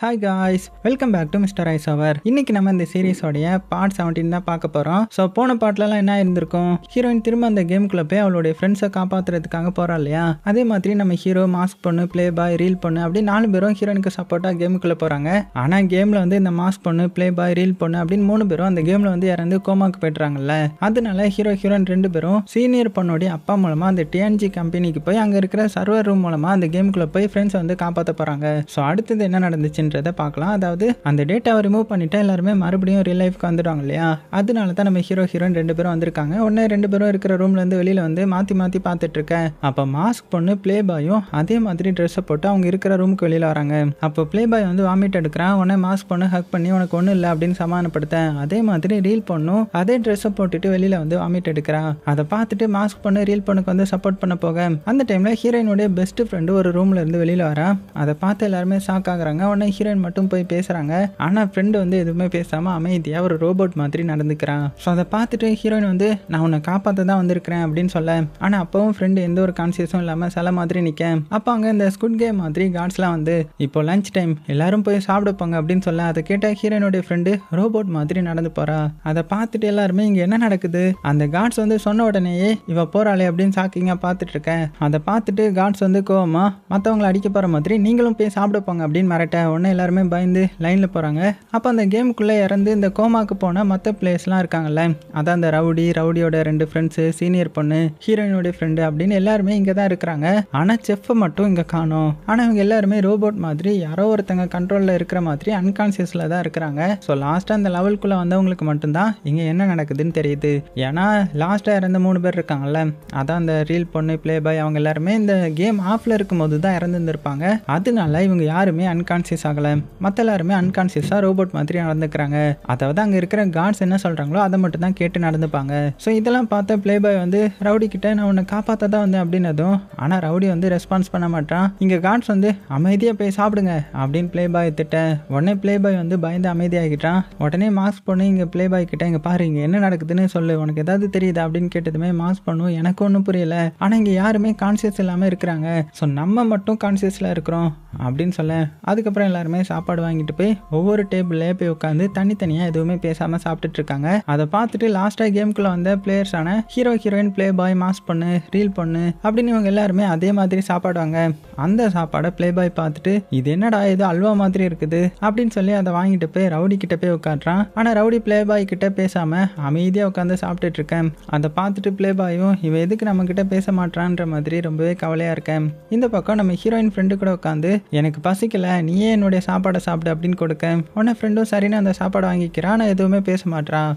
Hi guys welcome back to mister ice அவர் இன்னைக்கு நம்ம இந்த சீரீஸோடைய பார்ட் செவன்டீன் தான் பார்க்க போகிறோம் ஸோ போன பார்ட்லலாம் என்ன இருந்திருக்கும் ஹீரோயின் திரும்ப அந்த கேமுக்குள்ளே போய் அவளுடைய ஃப்ரெண்ட்ஸை காப்பாற்றுறதுக்காக போகிறா இல்லையா? அதே மாதிரி நம்ம ஹீரோ மாஸ்க் பொண்ணு ப்ளே பாய் ரீல் பொண்ணு அப்படி நாலு பேரும் ஹீரோயினுக்கு சப்போர்ட்டாக கேமுக்குள்ளே போகிறாங்க ஆனால் கேமில் வந்து இந்த மாஸ்க் பொண்ணு ப்ளே பாய் ரீல் பொண்ணு அப்படின்னு மூணு பேரும் அந்த கேமில் வந்து இறந்து கோமாக்கு போய்ட்றாங்கல்ல. அதனால ஹீரோ ஹீரோயின் ரெண்டு பேரும் சீனியர் பொண்ணுடைய அப்பா மூலமாக அந்த டிஎன்ஜி கம்பெனிக்கு போய் அங்கே இருக்கிற சர்வர் ரூம் மூலமாக அந்த கேமுக்குள்ளே போய் ஃப்ரெண்ட்ஸை வந்து காப்பாற்ற போகிறாங்க ஸோ அடுத்தது என்ன அப்படின்றத பார்க்கலாம். அதாவது அந்த டேட்டாவை ரிமூவ் பண்ணிட்டா எல்லாருமே மறுபடியும் ரியல் லைஃப்க்கு வந்துடுவாங்க இல்லையா? அதனால தான் நம்ம ஹீரோ ஹீரோயின் ரெண்டு பேரும் வந்திருக்காங்க. உடனே ரெண்டு பேரும் இருக்கிற ரூம்ல இருந்து வெளியில வந்து மாற்றி மாற்றி பார்த்துட்டு இருக்கேன். அப்போ மாஸ்க் பொண்ணு ப்ளே பாயும் அதே மாதிரி ட்ரெஸ்ஸை போட்டு அவங்க இருக்கிற ரூமுக்கு வெளியில் வராங்க. அப்போ ப்ளே பாய் வந்து வாமிட் எடுக்கிறான். உடனே மாஸ்க் பொண்ணு ஹக் பண்ணி உனக்கு ஒன்றும் இல்லை அப்படின்னு சமாதானப்படுத்தேன். அதே மாதிரி ரீல் பொண்ணும் அதே ட்ரெஸ்ஸை போட்டுட்டு வெளியில வந்து வாமிட் எடுக்கிறான் அதை பார்த்துட்டு மாஸ்க் பொண்ணு ரீல் பொண்ணுக்கு வந்து சப்போர்ட் பண்ண போக அந்த டைம்ல ஹீரோயினுடைய பெஸ்ட் ஃப்ரெண்டு ஒரு ரூம்ல இருந்து வெளியில வரா. அதை பார்த்து எல்லாருமே ஷாக் ஆகுறாங்க. உடனே ஹீரோயின் மட்டும் போய் பேசுறாங்க. ஆனா ஃப்ரெண்டு வந்து எதுவுமே பேசாம அமைதியா ஒரு ரோபோட் மாதிரி நடந்துக்கிறான். ஸோ அதை பார்த்துட்டு ஹீரோயின் வந்து நான் உன்னை காப்பாற்ற தான் வந்திருக்கிறேன் அப்படின்னு சொல்ல. ஆனா அப்பவும் ஃப்ரெண்டு எந்த ஒரு கான்சியஸும் இல்லாம சில மாதிரி நிக்க அப்போ அங்க இந்த ஸ்குட் கேம் மாதிரி கார்ட்ஸ்லாம் வந்து இப்போ லஞ்ச் டைம் எல்லாரும் போய் சாப்பிட போங்க அப்படின்னு சொல்ல அதை கேட்ட ஹீரோயினுடைய ஃப்ரெண்டு ரோபோட் மாதிரி நடந்து போறா. அதை பார்த்துட்டு எல்லாருமே இங்க என்ன நடக்குது? அந்த கார்ட்ஸ் வந்து சொன்ன உடனேயே இவ போறாளே அப்படின்னு சாக்கிங்க பார்த்துட்டு இருக்கேன். அதை பார்த்துட்டு கார்ட்ஸ் வந்து கோவமா மற்றவங்களை அடிக்க போற மாதிரி நீங்களும் போய் சாப்பிட போங்க அப்படின்னு மிரட்ட. உடனே எல்லாருமே பயந்து லைனில் போகிறாங்க அப்போ அந்த கேமுக்குள்ளே இறந்து இந்த கோமாக்கு போன மற்ற பிளேயர்ஸ்லாம் இருக்காங்கல்ல. அதான் அந்த ரவுடி ரவுடியோட ரெண்டு ஃப்ரெண்ட்ஸு சீனியர் பொண்ணு ஹீரோயினோட ஃப்ரெண்டு அப்படின்னு எல்லாருமே இங்கே தான் இருக்கிறாங்க ஆனால் செஃப்பை மட்டும் இங்கே காணும். ஆனால் இவங்க எல்லாருமே ரோபோட் மாதிரி யாரோ ஒருத்தங்க கண்ட்ரோலில் இருக்கிற மாதிரி அன்கான்சியஸில் தான் இருக்கிறாங்க. ஸோ லாஸ்ட்டாக அந்த லெவலுக்குள்ளே வந்தவங்களுக்கு மட்டும்தான் இங்கே என்ன நடக்குதுன்னு தெரியுது. ஏன்னா லாஸ்ட்டாக இறந்த மூணு பேர் இருக்காங்கல்ல. அதான் அந்த ரீல் பொண்ணு ப்ளே பாய் அவங்க எல்லாருமே இந்த கேம் ஆஃபில் இருக்கும்போது தான் இறந்துருந்துருப்பாங்க. அதனால இவங்க யாருமே அன்கான்சியஸ் ஆகலை மற்ற எல்லாருமே அன்கான்சியஸாக ரோபோட் மாதிரி நடந்துக்கிறாங்க. அதாவது அங்கே இருக்கிற காட்ஸ் என்ன சொல்கிறாங்களோ அதை மட்டும் தான் கேட்டு நடந்துப்பாங்க. ஸோ இதெல்லாம் பார்த்த ப்ளே பாய் வந்து ரவுடி கிட்ட நான் உன்னை காப்பாற்ற தான் வந்தேன் அப்படின்னதும் ஆனால் ரவுடி வந்து ரெஸ்பான்ஸ் பண்ண மாட்டான். இங்கே காட்ஸ் வந்து அமைதியாக போய் சாப்பிடுங்க அப்படின்னு ப்ளே பாய் திட்ட உடனே ப்ளே பாய் வந்து பயந்து அமைதியாகிட்டான். உடனே மாஸ்க் பொண்ணு இங்கே ப்ளே பாய் கிட்ட இங்கே பாரு இங்கே என்ன நடக்குதுன்னு சொல்லு உனக்கு ஏதாவது தெரியுதா? அப்படின்னு கேட்டதுமே மாஸ்க் பண்ணும். எனக்கு ஒன்றும் புரியல. ஆனால் இங்கே யாருமே கான்சியஸ் இல்லாமல் இருக்கிறாங்க. ஸோ நம்ம மட்டும் கான்சியஸில் இருக்கிறோம் அப்படின்னு சொல்ல அதுக்கப்புறம் எல்லாருமே சாப்பாடு வாங்கிட்டு போய் ஒவ்வொரு டேபிள்லேயே போய் உட்காந்து தனித்தனியாக எதுவுமே பேசாமல் சாப்பிட்டுட்டு இருக்காங்க. அதை பார்த்துட்டு லாஸ்ட்டாக கேமுக்குள்ளே வந்த பிளேயர்ஸான hero heroine playboy mass பொண்ணு ரீல் பொண்ணு அப்படின்னு இவங்க எல்லாருமே அதே மாதிரி சாப்பாடுவாங்க. அந்த சாப்பாடை ப்ளே பாய் பார்த்துட்டு இது என்னடா இது அல்வா மாதிரி இருக்குது அப்படின்னு சொல்லி அதை வாங்கிட்டு போய் ரவுடி கிட்ட போய் உட்காடுறான் ஆனால் ரவுடி ப்ளே பாய் கிட்ட பேசாமல் அமைதியாக உட்காந்து சாப்பிட்டுட்டு இருக்கேன். அதை பார்த்துட்டு ப்ளே பாயும் இவன் எதுக்கு நம்ம கிட்ட பேச மாட்டான்ற மாதிரி ரொம்பவே கவலையாக இருக்கேன். இந்த பக்கம் நம்ம ஹீரோயின் ஃப்ரெண்டு கூட உட்காந்து எனக்கு பசிக்கல நீயே என்னுடைய சாப்பாடை சாப்பிடு அப்படின்னு கொடுக்க. உடனே ஃப்ரெண்டும் சரின்னு அந்த சாப்பாடை வாங்கிக்கிறான் ஆனால் எதுவுமே பேச மாட்றான்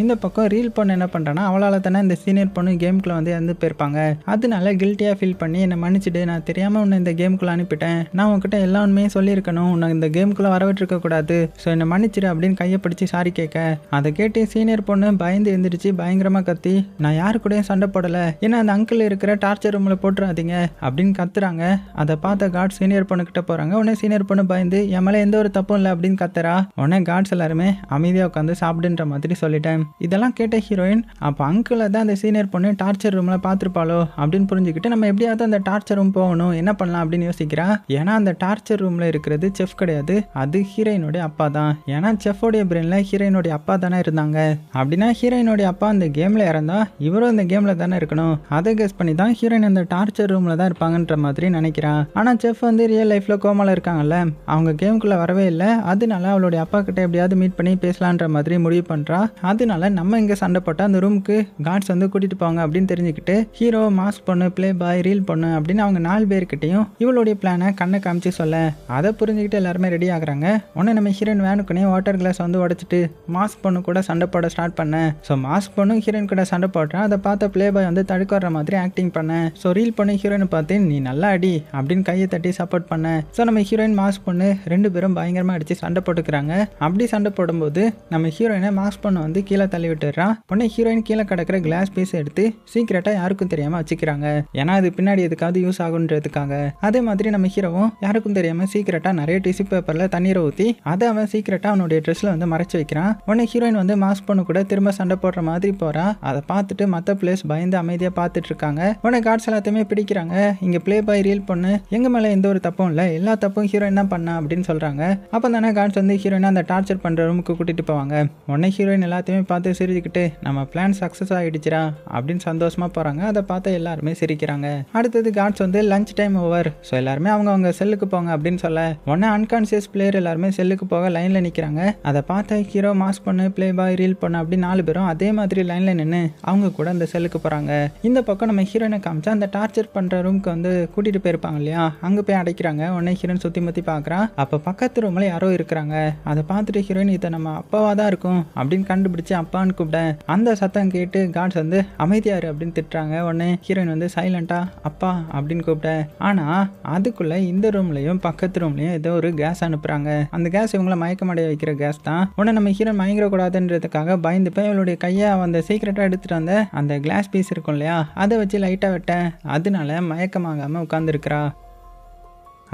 இந்த பக்கம் ரீல் பொண்ணு என்ன பண்ணுறான்னா அவளால் தானே இந்த சீனியர் பொண்ணு கேமுக்குள்ள வந்து இறந்து போயிருப்பாங்க. அதனால கில்ட்டியாக ஃபீல் பண்ணி என்னை மன்னிச்சிட்டு நான் தெரியாமல் உன்னை இந்த கேமுக்குள்ள அனுப்பிட்டேன். நான் உங்ககிட்ட எல்லா உண்மையும் சொல்லியிருக்கணும். உன்னை இந்த கேமுக்குள்ளே வரவிட்டுருக்க கூடாது. ஸோ என்னை மன்னிச்சிடு அப்படின்னு கையை பிடிச்சி சாரி கேட்க. அதை கேட்டு சீனியர் பொண்ணு பயந்து எந்திரிச்சு பயங்கரமாக கத்தி நான் யாரு கூடயும் சண்டை போடலை. ஏன்னா அந்த அங்கிள் இருக்கிற டார்ச்சர் ரூமில் போட்டுறாதீங்க. அப்படின்னு கத்துறாங்க. அதை பார்த்த காட் சீனியர் பொண்ணு கிட்ட போகிறாங்க உடனே சீனியர் பொண்ணு பயந்து என் மேலே எந்த ஒரு தப்பும் இல்லை அப்படின்னு கத்துறா. உடனே காட்ஸ் எல்லாருமே அமைதியாக உட்காந்து சாப்பிடுன்ற மாதிரி சொல்லிட்டேன். இதெல்லாம் கேட்ட ஹீரோயின் அப்போ அங்கிளை தான் அந்த சீனியர் பொண்ணு டார்ச்சர் ரூமில் பார்த்துருப்பாளோ அப்படின்னு புரிஞ்சுக்கிட்டு நம்ம எப்படியாவது அந்த டார்ச்சர் ரூம் போகணும் என்ன பண்ணலாம் அப்படின்னு யோசிக்கிறா. ஏன்னா அந்த டார்ச்சர் ரூமில் இருக்கிறது செஃப் கிடையாது. அது ஹீரோயினுடைய அப்பா தான். ஏன்னா செஃபோடைய பிரெயினில் ஹீரோயினுடைய அப்பா தானே இருந்தாங்க. அப்படின்னா ஹீரோயினுடைய அப்பா அந்த கேமில் இறந்தா இவரும் அந்த கேமில் தானே இருக்கணும். அதை கெஸ் பண்ணி தான் ஹீரோயின் அந்த டார்ச்சர் ரூமில் தான் இருப்பாங்கன்ற மாதிரி நினைக்கிறான் ஆனால் செஃப் வந்து ரியல் லைஃப்பில் கோமால இருக்காங்கல்ல. அவங்க கேமுக்குள்ளே வரவே இல்லை. அதனால அவளுடைய அப்பா கிட்ட எப்படியாவது மீட் பண்ணி பேசலான்ற மாதிரி முடிவு பண்ணுறா அதனால நம்ம இங்கே சண்டை போட்டால் அந்த ரூமுக்கு கார்ட்ஸ் வந்து கூட்டிட்டு போவாங்க அப்படின்னு தெரிஞ்சுக்கிட்டு ஹீரோ மாஸ்க் பொண்ணு ப்ளே பாய் ரீல் பொண்ணு அப்படின்னு அவங்க நாலு பேர்கிட்டையும் இவளுடைய பிளானை கண்ணை காமிச்சு சொல்ல. அதை புரிஞ்சுக்கிட்டு எல்லாருமே ரெடி ஆகுறாங்க. உடனே நம்ம ஹீரோயின் வேனுக்குனே வாட்டர் கிளாஸ் வந்து உடச்சிட்டு மாஸ்க் பொண்ணு கூட சண்டை போட ஸ்டார்ட் பண்ணேன் ஸோ மாஸ்க் பொண்ணு ஹீரோயின் கூட சண்டை போடுறேன் அதை பார்த்த ப்ளே பாய் வந்து தடுக்க வர மாதிரி ஆக்டிங் பண்ணேன் ஸோ ரீல் பொண்ணு ஹீரோயினை பார்த்து நீ நல்லா அடி அப்படின்னு கையை தட்டி சப்போர்ட் பண்ணேன் ஸோ நம்ம ஹீரோயின் மாஸ்க் பொண்ணு ரெண்டு பேரும் பயங்கரமாக அடித்து சண்டை போட்டுக்கிறாங்க. அப்படி சண்டை போடும்போது நம்ம ஹீரோயினை மாஸ்க் பொண்ணு வந்து கீழே கீழே தள்ளி விட்டுறான் உடனே ஹீரோயின் கீழே கிடக்கிற கிளாஸ் பீஸ் எடுத்து சீக்கிரட்டா யாருக்கும் தெரியாம வச்சுக்கிறாங்க. ஏன்னா அது பின்னாடி எதுக்காவது யூஸ் ஆகுன்றதுக்காக. அதே மாதிரி நம்ம ஹீரோவும் யாருக்கும் தெரியாம சீக்கிரட்டா நிறைய டிஷ்யூ பேப்பர்ல தண்ணீரை ஊத்தி அதை அவன் சீக்கிரட்டா அவனுடைய ட்ரெஸ்ல வந்து மறைச்சு வைக்கிறான். உடனே ஹீரோயின் வந்து மாஸ்க் பொண்ணு கூட திரும்ப சண்டை போடுற மாதிரி போறா. அதை பார்த்துட்டு மற்ற பிளேஸ் பயந்து அமைதியா பார்த்துட்டு இருக்காங்க. உடனே கார்ட்ஸ் எல்லாத்தையுமே பிடிக்கிறாங்க. இங்க ப்ளே பாய் ரீல் பொண்ணு எங்க மேல எந்த ஒரு தப்பும் இல்லை. எல்லா தப்பும் ஹீரோயின் தான் பண்ணா அப்படின்னு சொல்றாங்க. அப்போ தானே கார்ட்ஸ் வந்து ஹீரோயினை அந்த டார்ச்சர் பண்ற ரூமுக்கு கூட்டிட்டு போவாங்க. உடனே ஹீரோயின் எல்லாத்தையுமே பார்த்து சிரிச்சுக்கிட்டு நம்ம பிளான் சக்ஸஸ் ஆகிடுச்சிரா அப்படின்னு சந்தோஷமா போறாங்க. அதை பார்த்து எல்லாருமே சிரிக்கிறாங்க. அடுத்தது கார்ட்ஸ் வந்து லஞ்ச் டைம் ஓவர் ஸோ எல்லாருமே அவங்க அவங்க செல்லுக்கு போங்க அப்படின்னு சொல்ல உடனே அன்கான்சியஸ் பிளேயர் எல்லாருமே செல்லுக்கு போக லைன்ல நிற்கிறாங்க அதை பார்த்த ஹீரோ மாஸ் பண்ணு ப்ளே பாய் ரீல் பண்ணு அப்படி நாலு பேரும் அதே மாதிரி லைன்ல நின்று அவங்க கூட அந்த செல்லுக்கு போறாங்க. இந்த பக்கம் நம்ம ஹீரோயினை காமிச்சா அந்த டார்ச்சர் பண்ற ரூம்க்கு வந்து கூட்டிட்டு போயிருப்பாங்க இல்லையா? அங்க போய் அடைக்கிறாங்க. உடனே ஹீரோன் சுத்தி முத்தி பார்க்குறான் அப்ப பக்கத்து ரூம்ல யாரோ இருக்கிறாங்க. அதை பார்த்துட்டு ஹீரோயின் இதை நம்ம அப்பாவா தான் இருக்கும் அப்படின்னு கண்டுபிடிச்சு அப்பான்னு கூப்பிட அந்த சத்தம் கேட்டு காட்ஸ் வந்து அமைதியாரு அப்படின்னு திட்டுறாங்க. உடனே ஹீரோயின் வந்து சைலண்டா அப்பா அப்படின்னு கூப்பிட ஆனா அதுக்குள்ள இந்த ரூம்லயும் பக்கத்து ரூம்லயும் ஏதோ ஒரு கேஸ் அனுப்புறாங்க. அந்த கேஸ் இவங்கள மயக்கமடைய வைக்கிற கேஸ் தான். உடனே நம்ம ஹீரோயின் மயங்கிடக்கூடாதுன்றதுக்காக பயந்து போய் அவளுடைய கையை அந்த சீக்கிரட்டா எடுத்துட்டு வந்த அந்த கிளாஸ் பீஸ் இருக்கும் இல்லையா அதை வச்சு லைட்டா வெட்டேன். அதனால மயக்கமாகாம உட்காந்துருக்கிறா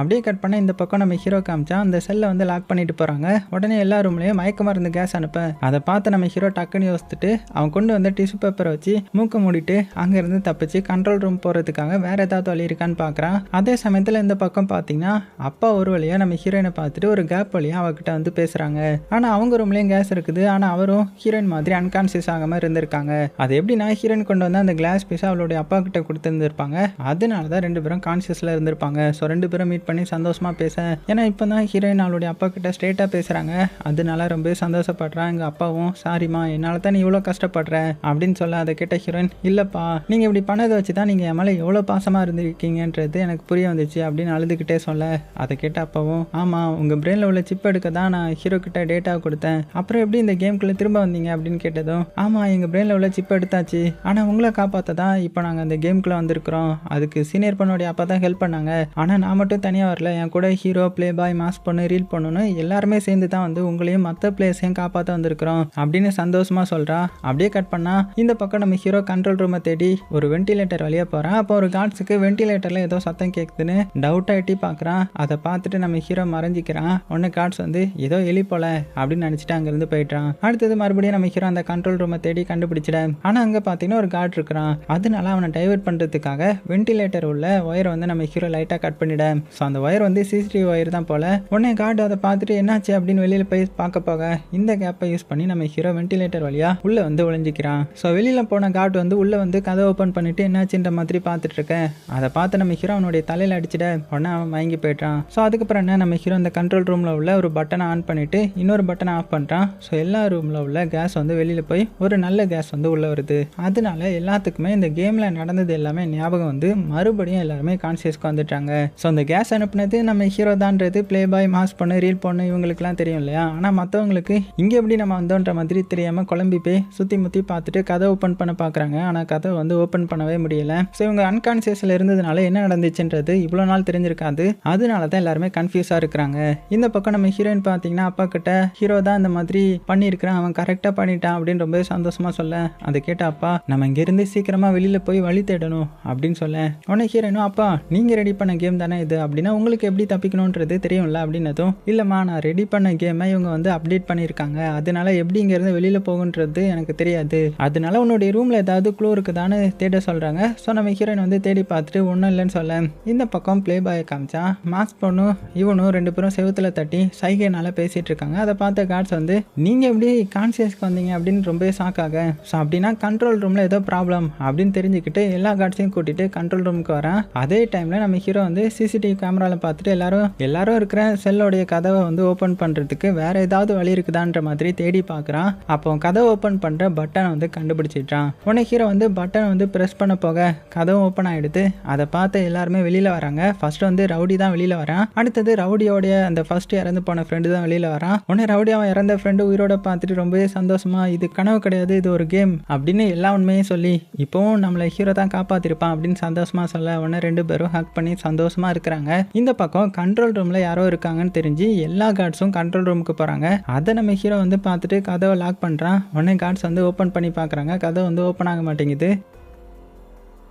அப்படியே கட் பண்ண இந்த பக்கம் நம்ம ஹீரோ காமிச்சா அந்த செல்லை வந்து லாக் பண்ணிட்டு போறாங்க. உடனே எல்லா ரூம்லயும் மயக்க மருந்து கேஸ் அனுப்ப. அதை பார்த்து நம்ம ஹீரோ டக்குன்னு யோசித்துட்டு அவன் கொண்டு வந்த டிஷ்யூ பேப்பரை வச்சு மூக்க மூடிட்டு அங்கேருந்து தப்பிச்சு கண்ட்ரோல் ரூம் போறதுக்காக வேற ஏதாவது வழி இருக்கான்னு பாக்குறான். அதே சமயத்துல இந்த பக்கம் பாத்தீங்கன்னா அப்பா ஒரு வழியா நம்ம ஹீரோயினை பார்த்துட்டு ஒரு கேப் வழியா அவகிட்ட வந்து பேசுறாங்க. ஆனா அவங்க ரூம்லயும் கேஸ் இருக்குது. ஆனா அவரும் ஹீரோயின் மாதிரி அன்கான்சியஸ் ஆகாம இருந்திருக்காங்க. அது எப்படின்னா ஹீரோயின் கொண்டு வந்து அந்த கிளாஸ் பீஸ் அவளுடைய அப்பா கிட்ட கொடுத்துருந்துருப்பாங்க. அதனால தான் ரெண்டு பேரும் கான்சியஸ்ல இருந்திருப்பாங்க. ஸோ ரெண்டு பேரும் மீட் பண்ணி சந்தோஷமாக பேச. ஏன்னா இப்போ தான் ஹீரோயின் அவளுடைய அப்பா கிட்ட ஸ்ட்ரெயிட்டாக பேசுகிறாங்க அதனால ரொம்ப சந்தோஷப்படுறான் எங்கள் அப்பாவும் சாரிம்மா என்னால் தான் நீ இவ்வளோ கஷ்டப்படுற. அப்படின்னு சொல்ல அதை கேட்ட ஹீரோயின் இல்லைப்பா நீங்கள் இப்படி பண்ணதை வச்சு தான் நீங்கள் என் மேலே எவ்வளோ பாசமாக இருந்திருக்கீங்கன்றது எனக்கு புரிய வந்துச்சு. அப்படின்னு அழுதுகிட்டே சொல்ல. அதை கேட்ட அப்பாவும் ஆமாம் உங்கள் பிரெயினில் உள்ள சிப் எடுக்க தான் நான் ஹீரோ கிட்ட டேட்டா கொடுத்தேன். அப்புறம் எப்படி இந்த கேம்குள்ளே திரும்ப வந்தீங்க? அப்படின்னு கேட்டதும் ஆமாம் எங்கள் பிரெயினில் உள்ள சிப் எடுத்தாச்சு. ஆனால் உங்களை காப்பாற்ற தான் இப்போ நாங்கள் அந்த கேம்குள்ளே வந்திருக்கிறோம். அதுக்கு சீனியர் பொண்ணுடைய அப்பா தான் ஹெல்ப் பண்ணாங்க. ஆனால் நான் மட்டும் தனி தனியாக வரல. என் கூட ஹீரோ ப்ளே பாய் மாஸ் பொண்ணு ரீல் பண்ணணும்னு எல்லாருமே சேர்ந்து தான் வந்து உங்களையும் மற்ற பிளேயர்ஸையும் காப்பாற்ற வந்திருக்கிறோம் அப்படின்னு சந்தோஷமா சொல்கிறா அப்படியே கட் பண்ணா இந்த பக்கம் நம்ம ஹீரோ கண்ட்ரோல் ரூமை தேடி ஒரு வென்டிலேட்டர் வழியாக போகிறான் அப்போ ஒரு காட்ஸுக்கு வென்டிலேட்டரில் ஏதோ சத்தம் கேட்குதுன்னு டவுட் ஆகிட்டி பார்க்குறான் அதை பார்த்துட்டு நம்ம ஹீரோ மறைஞ்சிக்கிறான். உடனே காட்ஸ் வந்து ஏதோ எலி போல அப்படின்னு நினச்சிட்டு அங்கேருந்து போயிட்டான் அடுத்தது மறுபடியும் நம்ம ஹீரோ அந்த கண்ட்ரோல் ரூமை தேடி கண்டுபிடிச்சிட. ஆனால் அங்கே பார்த்தீங்கன்னா ஒரு கார்டு இருக்கிறான். அதனால அவனை டைவர்ட் பண்ணுறதுக்காக வென்டிலேட்டர் உள்ள ஒயரை வந்து நம்ம ஹீரோ லைட்டாக கட் பண்ணிட. அந்த ஒயர் வந்து சிசிடிவி ஒயர் தான் போல. உடனே கார்டு அதை பார்த்துட்டு என்னாச்சு? அப்படின்னு வெளியில் போய் பார்க்க போக இந்த கேப்பை யூஸ் பண்ணி நம்ம ஹீரோ வென்டிலேட்டர் வழியாக உள்ளே வந்து ஒளிஞ்சிக்கிறான். ஸோ வெளியில் போன கார்டு வந்து உள்ளே வந்து கதை ஓப்பன் பண்ணிவிட்டு என்னாச்சுன்ற மாதிரி பார்த்துட்டு இருக்கேன் அதை பார்த்து நம்ம ஹீரோ அவனுடைய தலையில் அடிச்சிட உடனே அவன் மயங்கி போயிட்டான் ஸோ அதுக்கப்புறம் என்ன? நம்ம ஹீரோ இந்த கண்ட்ரோல் ரூமில் உள்ள ஒரு பட்டனை ஆன் பண்ணிட்டு இன்னொரு பட்டனை ஆஃப் பண்ணுறான் ஸோ எல்லா ரூமில் உள்ள கேஸ் வந்து வெளியில் போய் ஒரு நல்ல கேஸ் வந்து உள்ளே வருது. அதனால எல்லாத்துக்குமே இந்த கேமில் நடந்தது எல்லாமே ஞாபகம் வந்து மறுபடியும் எல்லாருமே கான்சியஸ்க்கு வந்துட்டாங்க. ஸோ அந்த கேஸ் அனுப்புனது நம்ம ஹீரோ தான்றது ப்ளே பாய் மாஸ் பொண்ணு ரீல் பொண்ணு இவங்களுக்குலாம் தெரியும் இல்லையா? ஆனால் மற்றவங்களுக்கு இங்கே எப்படி நம்ம வந்தோன்ற மாதிரி தெரியாமல் குழம்பி போய் சுற்றி முற்றி பார்த்துட்டு கதை ஓப்பன் பண்ண பார்க்குறாங்க. ஆனால் கதை வந்து ஓப்பன் பண்ணவே முடியல. ஸோ இவங்க அன்கான்சியஸில் இருந்ததுனால என்ன நடந்துச்சுன்றது இவ்வளோ நாள் தெரிஞ்சிருக்காது. அதனால தான் எல்லாருமே கன்ஃபியூஸாக இருக்கிறாங்க. இந்த பக்கம் நம்ம ஹீரோயின் பார்த்தீங்கன்னா அப்பா கிட்ட ஹீரோ தான் இந்த மாதிரி பண்ணியிருக்கிறான் அவன் கரெக்டாக பண்ணிட்டான் அப்படின்னு ரொம்ப சந்தோஷமாக சொல்ல அதை கேட்ட அப்பா நம்ம இங்கேருந்து சீக்கிரமாக வெளியில் போய் வழி தேடணும் அப்படின்னு சொல்ல. உடனே ஹீரோயினும் அப்பா நீங்கள் ரெடி பண்ண கேம் தானே இது? அப்படின்னு அப்படின்னா உங்களுக்கு எப்படி தப்பிக்கணுன்றது தெரியும்ல அப்படின்னதும் இல்லைம்மா நான் ரெடி பண்ண கேமை இவங்க வந்து அப்டேட் பண்ணியிருக்காங்க. அதனால எப்படி இங்கேருந்து வெளியில் போகுன்றது எனக்கு தெரியாது. அதனால உன்னுடைய ரூமில் ஏதாவது க்ளூ இருக்குதான்னு தேட சொல்கிறாங்க ஸோ நம்ம ஹீரோயின் வந்து தேடி பார்த்துட்டு ஒன்றும் இல்லைன்னு சொல்ல. இந்த பக்கம் ப்ளே பாயை காமிச்சா மாஸ்க் பொண்ணும் இவனும் ரெண்டு பேரும் செவுத்துல தட்டி சைகைனால பேசிகிட்டு இருக்காங்க. அதை பார்த்த கார்ட்ஸ் வந்து நீங்கள் எப்படி கான்சியஸ்க்கு வந்தீங்க? அப்படின்னு ரொம்பவே ஷாக்காக ஸோ அப்படின்னா கண்ட்ரோல் ரூமில் ஏதோ ப்ராப்ளம் அப்படின்னு தெரிஞ்சுக்கிட்டு எல்லா கார்ட்ஸையும் கூட்டிகிட்டு கண்ட்ரோல் ரூமுக்கு வரேன். அதே டைமில் நம்ம ஹீரோ வந்து சிசிடிவி கேமராவில் பார்த்துட்டு எல்லாரும் எல்லாரும் இருக்கிற செல்லோடைய கதவை வந்து ஓப்பன் பண்ணுறதுக்கு வேற ஏதாவது வழி இருக்குதான்ற மாதிரி தேடி பார்க்குறான். அப்போ கதவை ஓப்பன் பண்ணுற பட்டனை வந்து கண்டுபிடிச்சிட்டான் உடனே ஹீரோ வந்து பட்டனை வந்து ப்ரெஸ் பண்ண போக கதவு ஓப்பன் ஆகிடுது அதை பார்த்து எல்லாருமே வெளியில் வராங்க. ஃபர்ஸ்ட் வந்து ரவுடி தான் வெளியில் வரான். அடுத்தது ரவுடியோடைய அந்த ஃபர்ஸ்ட் இறந்து போன ஃப்ரெண்டு தான் வெளியில் வரான். உடனே ரவுடி அவன் இறந்த ஃப்ரெண்டு உயிரோட பார்த்துட்டு ரொம்பவே சந்தோஷமா இது கனவு கிடையாது இது ஒரு கேம் அப்படின்னு எல்லா உண்மையும் சொல்லி இப்போவும் நம்மளை ஹீரோ தான் காப்பாத்திருப்பான் அப்படின்னு சந்தோஷமா சொல்ல உடனே ரெண்டு பேரும் ஹக் பண்ணி சந்தோஷமா இருக்கிறாங்க. இந்த பக்கம் கண்ட்ரோல் ரூம்ல யாரோ இருக்காங்கன்னு தெரிஞ்சு எல்லா கார்ட்ஸும் கண்ட்ரோல் ரூமுக்கு போறாங்க. அதை நம்ம ஹீரோ வந்து பார்த்துட்டு கதவை லாக் பண்றான். உடனே கார்ட்ஸ் வந்து ஓப்பன் பண்ணி பாக்குறாங்க கதை வந்து ஓப்பன் ஆக மாட்டேங்குது.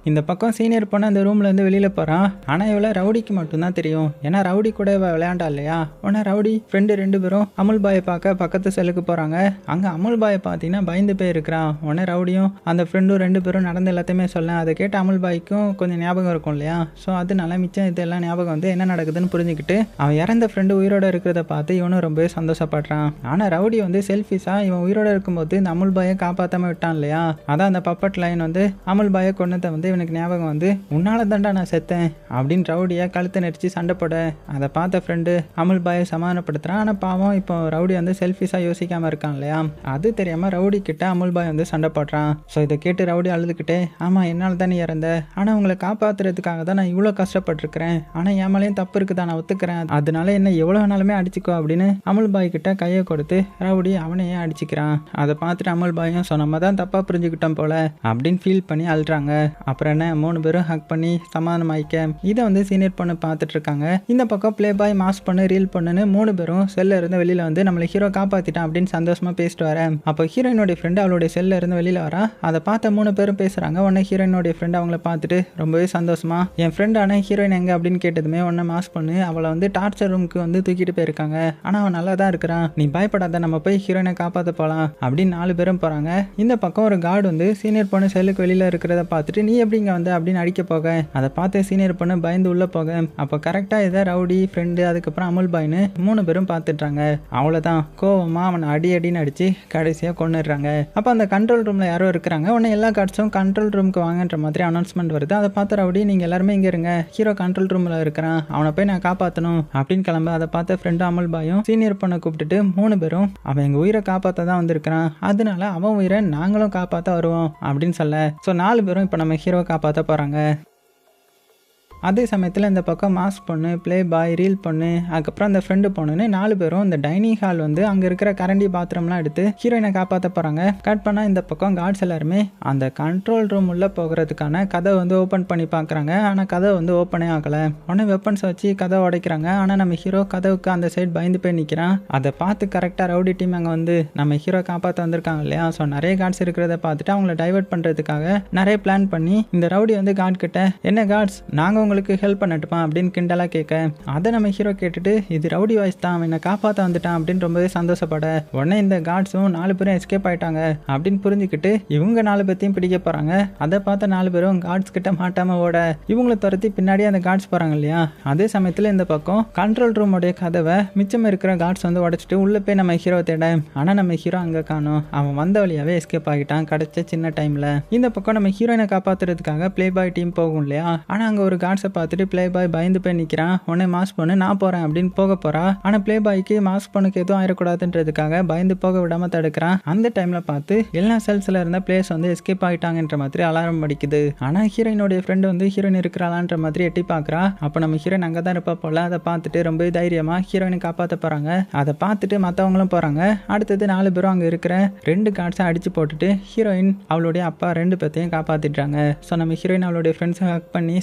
இந்த பக்கம் சீனியர் பொண்ணு அந்த ரூம்ல இருந்து வெளியில போறான். ஆனா இவள ரவுடிக்கு மட்டும்தான் தெரியும். ஏன்னா ரவுடி கூட இவ விளையாண்டா இல்லையா? உடனே ரவுடி ஃப்ரெண்டு ரெண்டு பேரும் அமுல் பாயை பார்க்க பக்கத்து செல்லுக்கு போறாங்க. அங்க அமுல் பாயை பார்த்தீங்கன்னா பயந்து போய் இருக்கிறான் உடனே ரவுடியும் அந்த ஃப்ரெண்டும் ரெண்டு பேரும் நடந்த எல்லாத்தையுமே சொல்ல அதை கேட்டு அமுல் பாய்க்கும் கொஞ்சம் ஞாபகம் இருக்கும் இல்லையா? ஸோ அதனால மிச்சம் இதெல்லாம் ஞாபகம் வந்து என்ன நடக்குதுன்னு புரிஞ்சுக்கிட்டு அவன் இறந்த ஃப்ரெண்டு உயிரோட இருக்கிறத பார்த்து இவனும் ரொம்பவே சந்தோஷப்படுறான். ஆனா ரவுடி வந்து செல்ஃபிஸா இவன் உயிரோட இருக்கும்போது இந்த அமுல் பாயை காப்பாத்தாம விட்டான் இல்லையா? அதான் அந்த பப்பட் லைன் வந்து அமுல் பாயை கொண்டதை வந்து எனக்கு ஞாபகம் வந்து உன்னால தாண்டா நான் செத்தேன் அப்படின்னு ரவுடியை கழுத்தை நெரிச்சு சண்டை போட அதை பார்த்த ஃப்ரெண்டு அமுல் பாயை சமாதானப்படுத்துறான். ஆனால் பாவம் இப்போ ரவுடி வந்து செல்ஃபிஸாக யோசிக்காம இருக்கான் இல்லையா? அது தெரியாம ரவுடி கிட்ட அமுல் பாய் வந்து சண்டை போடுறான். ஸோ இதை கேட்டு ரவுடி அழுதுகிட்டே ஆமாம் என்னால் தானே இறந்த. ஆனால் உங்களை காப்பாற்றுறதுக்காக தான் நான் இவ்வளோ கஷ்டப்பட்டிருக்கிறேன். ஆனால் என் மேலேயும் தப்பு இருக்குதா? நான் ஒத்துக்கிறேன். அதனால என்ன எவ்வளோ வேணாலுமே அடிச்சுக்கோ அப்படின்னு அமுல் பாய் கிட்ட கையை கொடுத்து ரவுடி அவனையே அடிச்சுக்கிறான். அதை பார்த்துட்டு அமுல் பாயும் ஸோ நம்ம தான் தப்பாக புரிஞ்சுக்கிட்டோம் போல அப்படின்னு ஃபீல் பண்ணி அழுறாங்க. அப்புறம் என்ன மூணு பேரும் ஹக் பண்ணி சமாதானம் இதை வந்து சீனியர் பொண்ணு பார்த்துட்டு இருக்காங்க இந்த பக்கம் ப்ளே பாய் மாஸ் பண்ணு ரீல் பண்ணுன்னு மூணு பேரும் செல்ல இருந்து வெளியில வந்து நம்மளை ஹீரோ காப்பாத்திட்டான் அப்படின்னு சந்தோஷமா பேசிட்டு வர. அப்போ ஹீரோயினுடைய ஃப்ரெண்டு அவளுடைய செல்ல இருந்து வெளியில வரா. அதை பார்த்த மூணு பேரும் பேசுறாங்க. உடனே ஹீரோயினுடைய ஃப்ரெண்ட் அவங்கள பார்த்துட்டு ரொம்பவே சந்தோஷமா என் ஃப்ரெண்டான ஹீரோயின் எங்க? அப்படின்னு கேட்டதுமே உடனே மாஸ் பண்ணு அவளை வந்து டார்ச்சர் ரூமுக்கு வந்து தூக்கிட்டு போயிருக்காங்க. ஆனா அவன் நல்லா தான் இருக்கிறான். நீ பயப்படாத நம்ம போய் ஹீரோயினை காப்பாற்ற போலாம். அப்படின்னு நாலு பேரும் போறாங்க. இந்த பக்கம் ஒரு கார்டு வந்து சீனியர் பொண்ணு செல்லுக்கு வெளியில இருக்கிறத பார்த்துட்டு நீ எப்படிங்க வந்து அப்படின்னு அடிக்க போக? அதை பார்த்து சீனியர் பொண்ணு பயந்து உள்ள போக. அப்போ கரெக்டாக இதை ரவுடி ஃப்ரெண்டு அதுக்கப்புறம் அமுல் பாய்னு மூணு பேரும் பார்த்துட்றாங்க. அவ்வளோதான் கோவமா அவனை அடி அடின்னு அடிச்சு கடைசியாக கொண்டுடுறாங்க அப்போ அந்த கண்ட்ரோல் ரூமில் யாரோ இருக்கிறாங்க. உடனே எல்லா கார்ட்ஸும் கண்ட்ரோல் ரூமுக்கு வாங்கன்ற மாதிரி அனௌன்ஸ்மெண்ட் வருது. அதை பார்த்து ரவுடி நீங்கள் எல்லாருமே இங்கே இருங்க. ஹீரோ கண்ட்ரோல் ரூமில் இருக்கிறான். அவனை போய் நான் காப்பாற்றணும் அப்படின்னு கிளம்ப அதை பார்த்த ஃப்ரெண்டு அமுல் பாயும் சீனியர் பொண்ணை கூப்பிட்டுட்டு மூணு பேரும் அவன் எங்கள் உயிரை காப்பாற்ற தான் வந்திருக்கிறான். அதனால அவன் உயிரை நாங்களும் காப்பாற்ற வருவோம் அப்படின்னு சொல்ல. ஸோ நாலு பேரும் இப்போ நம்ம ஹீரோ காப்பாற்ற போறாங்க. அதே சமயத்தில் இந்த பக்கம் மாஸ் பொண்ணு ப்ளே பாய் ரீல் பொண்ணு அதுக்கப்புறம் அந்த ஃப்ரெண்டு பொண்ணுன்னு நாலு பேரும் இந்த டைனிங் ஹால் வந்து அங்கே இருக்கிற கரண்டி பாத்ரூம்லாம் எடுத்து ஹீரோயினை காப்பாற்ற போகிறாங்க கட் பண்ணால் இந்த பக்கம் கார்ட்ஸ் எல்லாருமே அந்த கண்ட்ரோல் ரூம் உள்ளே போகிறதுக்கான கதை வந்து ஓப்பன் பண்ணி பார்க்குறாங்க ஆனால் கதை வந்து ஓப்பனே ஆகலை. உடனே வெப்பன்ஸ் வச்சு கதை உடைக்கிறாங்க. ஆனால் நம்ம ஹீரோ கதவுக்கு அந்த சைடு பயந்து போய் நிற்கிறான் அதை பார்த்து கரெக்டாக ரவுடி டீம் அங்கே வந்து நம்ம ஹீரோ காப்பாற்ற வந்திருக்காங்க இல்லையா? ஸோ நிறைய கார்ட்ஸ் இருக்கிறத பார்த்துட்டு அவங்கள டைவர்ட் பண்ணுறதுக்காக நிறைய பிளான் பண்ணி இந்த ரவுடி வந்து கார்ட் கிட்ட என்ன கார்ட்ஸ் நாங்கள் உங்களுக்கு ஹெல்ப் பண்ணட்டுமா அப்படின்னு கிண்டலாக கேட்க அதை நம்ம ஹீரோ கேட்டுட்டு இது ரவுடி வாய்ஸ் தான் அவன் என்னை காப்பாற்ற வந்துட்டான் அப்படின்னு ரொம்பவே சந்தோஷப்பட உடனே இந்த காட்ஸும் நாலு பேரும் எஸ்கேப் ஆயிட்டாங்க அப்படின்னு புரிஞ்சுக்கிட்டு இவங்க நாலு பேர்த்தையும் பிடிக்க போகிறாங்க அதை பார்த்த நாலு பேரும் காட்ஸ் கிட்ட மாட்டாமல் ஓட இவங்களை துரத்தி பின்னாடியே அந்த காட்ஸ் போகிறாங்க இல்லையா? அதே சமயத்தில் இந்த பக்கம் கண்ட்ரோல் ரூமோடைய கதவை மிச்சம் இருக்கிற காட்ஸ் வந்து உடச்சிட்டு உள்ளே போய் நம்ம ஹீரோ தேட ஆனால் நம்ம ஹீரோ அங்கே காணும். அவன் வந்த வழியாவே எஸ்கேப் ஆகிட்டான் கிடைச்ச சின்ன டைமில் இந்த பக்கம் நம்ம ஹீரோயினை காப்பாற்றுறதுக்காக பிளே பாய் டீம் போகும் இல்லையா? ஆனால் அங்கே ஒரு கார்ட்ஸை பார்த்துட்டு ப்ளே பாய் பயந்து போய் நிற்கிறான் உடனே மாஸ்க் பண்ணு நான் போகிறேன் அப்படின்னு போக போகிறா ஆனால் ப்ளே பாய்க்கு மாஸ்க் பண்ணுக்கு எதுவும் ஆயிடக்கூடாதுன்றதுக்காக பயந்து போக விடாம தடுக்கிறான். அந்த டைமில் பார்த்து எல்லா செல்ஸில் இருந்த பிளேஸ் வந்து எஸ்கேப் ஆகிட்டாங்கன்ற மாதிரி அலாரம் அடிக்குது. ஆனால் ஹீரோயினுடைய ஃப்ரெண்டு வந்து ஹீரோயின் இருக்கிறாளான்ற மாதிரி எட்டி பார்க்குறா. அப்போ நம்ம ஹீரோயின் அங்கே தான் இருப்பா போல. அதை பார்த்துட்டு ரொம்ப தைரியமாக ஹீரோயினை காப்பாற்ற போகிறாங்க அதை பார்த்துட்டு மற்றவங்களும் போகிறாங்க அடுத்தது நாலு பேரும் அங்கே இருக்கிற ரெண்டு கார்ட்ஸை அடித்து போட்டுட்டு ஹீரோயின் அவளுடைய அப்பா ரெண்டு பேர்த்தையும் காப்பாற்றிடுறாங்க ஸோ நம்ம ஹீரோயின் அவளுடைய ஃப்ரெண்ட்ஸை ஹக் பண்ணி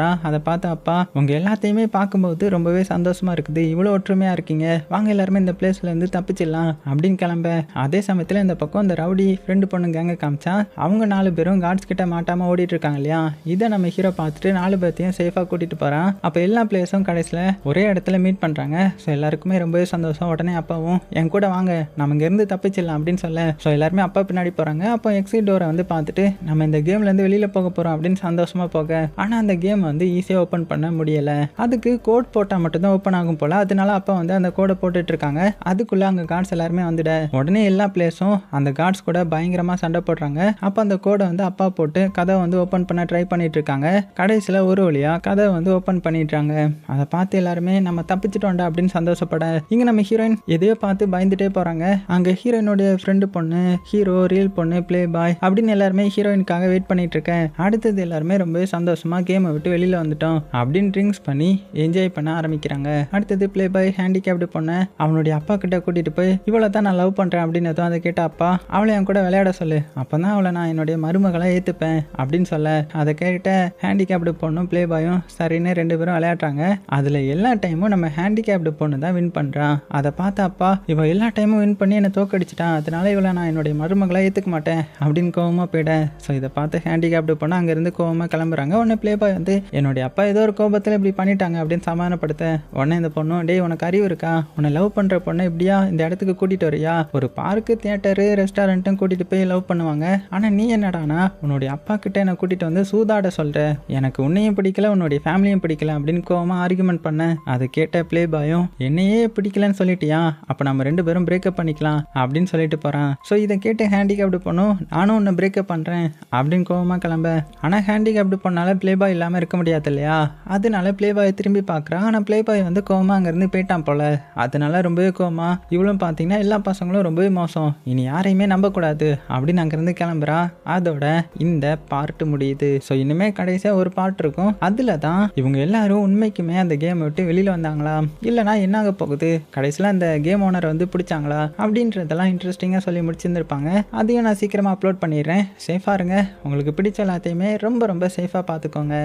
சந்தோஷப்படுறா அதை பார்த்து அப்பா உங்கள் எல்லாத்தையுமே பார்க்கும்போது ரொம்பவே சந்தோஷமாக இருக்குது. இவ்வளோ ஒற்றுமையாக இருக்கீங்க. வாங்க எல்லாருமே இந்த பிளேஸ்லேருந்து தப்பிச்சிடலாம். அப்படின்னு கிளம்ப. அதே சமயத்தில் இந்த பக்கம் இந்த ரவுடி ஃப்ரெண்டு பொண்ணு கேங்க காமிச்சா அவங்க நாலு பேரும் கார்ட்ஸ் கிட்ட மாட்டாமல் ஓடிட்டு இருக்காங்க இல்லையா? இதை நம்ம ஹீரோ பார்த்துட்டு நாலு பேர்த்தையும் சேஃபாக கூட்டிட்டு போகிறான் அப்போ எல்லா பிளேஸும் கடைசியில் ஒரே இடத்துல மீட் பண்ணுறாங்க ஸோ எல்லாருக்குமே ரொம்பவே சந்தோஷம். உடனே அப்பாவும் என் கூட வாங்க. நம்ம இங்கேருந்து தப்பிச்சிடலாம். அப்படின்னு சொல்ல. ஸோ எல்லாருமே அப்பா பின்னாடி போகிறாங்க அப்போ எக்ஸிட் டோரை வந்து பார்த்துட்டு நம்ம இந்த கேம்லேருந்து வெளியில் போக போகிறோம் அப்படின்னு சந்தோஷமாக போக. ஆனால் அந்த கேம் வந்து ஈஸியாக ஓப்பன் பண்ண முடியலை. அதுக்கு கோட் போட்டால் மட்டும்தான் ஓப்பன் ஆகும் போல். அதனால அப்பா வந்து அந்த கோடை போட்டுட்டு இருக்காங்க. அதுக்குள்ளே அங்கே கார்ட்ஸ் எல்லாருமே வந்துட. உடனே எல்லா பிளேஸும் அந்த கார்ட்ஸ் கூட பயங்கரமாக சண்டை போடுறாங்க. அப்போ அந்த கோடை வந்து அப்பா போட்டு கதை வந்து ஓப்பன் பண்ண ட்ரை பண்ணிட்டு இருக்காங்க. கடைசியில் ஒரு வழியாக கதை வந்து ஓப்பன் பண்ணிடுறாங்க. அதை பார்த்து எல்லாருமே நம்ம தப்பிச்சிட்டோம்டா அப்படின்னு சந்தோஷப்பட. இங்கே நம்ம ஹீரோயின் எதையோ பார்த்து பயந்துட்டே போகிறாங்க அங்கே ஹீரோயினுடைய ஃப்ரெண்டு பொண்ணு ஹீரோ ரீல் பொண்ணு ப்ளே பாய் அப்படின்னு எல்லாருமே ஹீரோயினுக்காக வெயிட் பண்ணிட்டு இருக்கேன். அடுத்தது எல்லாருமே ரொம்பவே சந்தோஷமாக கேமை விட்டு வெளியில் வந்துட்டோம் அப்படின்னு ட்ரிங்க்ஸ் பண்ணி என்ஜாய் பண்ண ஆரம்பிக்கிறாங்க. அடுத்தது ப்ளே பாய் ஹேண்டிகேப்டு பொண்ணை அவனுடைய அப்பா கிட்ட கூட்டிட்டு போய் இவளை தான் நான் லவ் பண்ணுறேன் அப்படின்னு அதை கேட்ட அப்பா அவளை என் கூட விளையாட சொல்லு. அப்போ தான் அவளை நான் என்னுடைய மருமகளை ஏற்றுப்பேன் அப்படின்னு சொல்ல அதை கேட்ட ஹேண்டிகேப்டு பொண்ணும் ப்ளே பாயும் சரின்னு ரெண்டு பேரும் விளையாடுறாங்க. அதில் எல்லா டைமும் நம்ம ஹேண்டிகேப்டு பொண்ணு தான் வின் பண்ணுறான் அதை பார்த்த அப்பா இவன் எல்லா டைமும் வின் பண்ணி என்னை தோக்கடிச்சிட்டான் அதனால இவளை நான் என்னுடைய மருமகளை ஏற்றுக்க மாட்டேன் அப்படின்னு கோவமாக போயிட. ஸோ இதை பார்த்து ஹேண்டிகேப்டு பொண்ணு அங்கேருந்து கோவமாக கிளம்புறாங்க. உடனே ப்ளே பாய் வந்து என்னுடைய அப்பா ஏதோ ஒரு கோபத்தில் இப்படி பண்ணிட்டாங்க அப்படின்னு சமாதானப்படுத்த உடனே இந்த பொண்ணும் டேய் உனக்கு அறிவு இருக்கா? உன்னை லவ் பண்ணுற பொண்ணை இப்படியா இந்த இடத்துக்கு கூட்டிகிட்டு வரியா? ஒரு பார்க்கு தியேட்டரு ரெஸ்டாரண்ட்டும் கூட்டிகிட்டு போய் லவ் பண்ணுவாங்க. ஆனால் நீ என்னடானா? உன்னுடைய அப்பா கிட்ட என்னை கூட்டிகிட்டு வந்து சூதாட சொல்கிற எனக்கு உன்னையும் பிடிக்கல உன்னுடைய ஃபேமிலியும் பிடிக்கல அப்படின்னு கோவமாக ஆர்குமெண்ட் பண்ண. அதை கேட்ட பிளே பாயும் என்னையே பிடிக்கலன்னு சொல்லிட்டியா? அப்போ நம்ம ரெண்டு பேரும் பிரேக்கப் பண்ணிக்கலாம் அப்படின்னு சொல்லிட்டு போகிறான் ஸோ இதை கேட்டு ஹேண்டிகேப்டு பொண்ணும் நானும் உன்னை பிரேக்கப் பண்ணுறேன் அப்படின்னு கோவமாக கிளம்ப. ஆனால் ஹேண்டிகேப்டு பொண்ணால பிளே பாய் இல்லாமல் இருக்க முடியாது இல்லையா அதனால ப்ளே பாய் திரும்பி பார்க்குறான். ஆனால் ப்ளே பாய் வந்து கோவமாக அங்கேருந்து போயிட்டான் போல. அதனால ரொம்பவே கோமா இவளும் பார்த்தீங்கன்னா எல்லா பசங்களும் ரொம்பவே மோசம். இனி யாரையுமே நம்பக்கூடாது. அப்படின்னு அங்கேருந்து கிளம்புறா அதோட இந்த பார்ட் முடியுது. ஸோ இனிமே கடைசியாக ஒரு பார்ட் இருக்கும். அதில் தான் இவங்க எல்லாரும் உண்மைக்குமே அந்த கேம் விட்டு வெளியில் வந்தாங்களா? இல்லைனா என்ன ஆக போகுது? கடைசியில் அந்த கேம் ஓனர் வந்து பிடிச்சாங்களா? அப்படின்றதெல்லாம் இன்ட்ரெஸ்டிங்காக சொல்லி முடிச்சிருந்துருப்பாங்க. அதையும் நான் சீக்கிரமாக அப்லோட் பண்ணிடுறேன். சேஃபாக இருங்க. உங்களுக்கு பிடிச்ச எல்லாத்தையுமே ரொம்ப ரொம்ப சேஃபாக பார்த்துக்கோங்க.